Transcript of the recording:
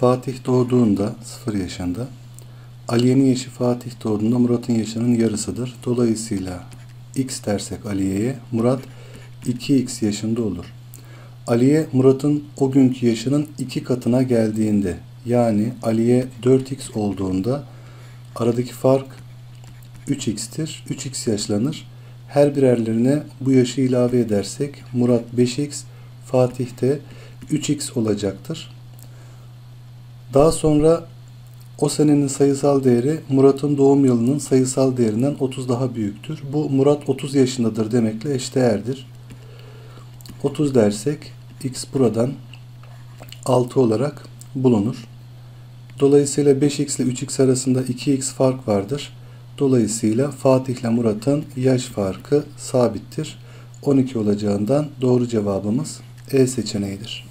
Fatih doğduğunda 0 yaşında, Aliye'nin yaşı Fatih doğduğunda Murat'ın yaşının yarısıdır. Dolayısıyla x dersek Aliye'ye Murat 2x yaşında olur. Aliye Murat'ın o günkü yaşının iki katına geldiğinde yani Aliye 4x olduğunda aradaki fark 3x'tir. 3x yaşlanır. Her birerlerine bu yaşı ilave edersek Murat 5x, Fatih de 3x olacaktır. Daha sonra o senenin sayısal değeri Murat'ın doğum yılının sayısal değerinden 30 daha büyüktür. Bu Murat 30 yaşındadır demekle eşdeğerdir. 30 dersek x buradan 6 olarak bulunur. Dolayısıyla 5x ile 3x arasında 2x fark vardır. Dolayısıyla Fatih ile Murat'ın yaş farkı sabittir. 12 olacağından doğru cevabımız E seçeneğidir.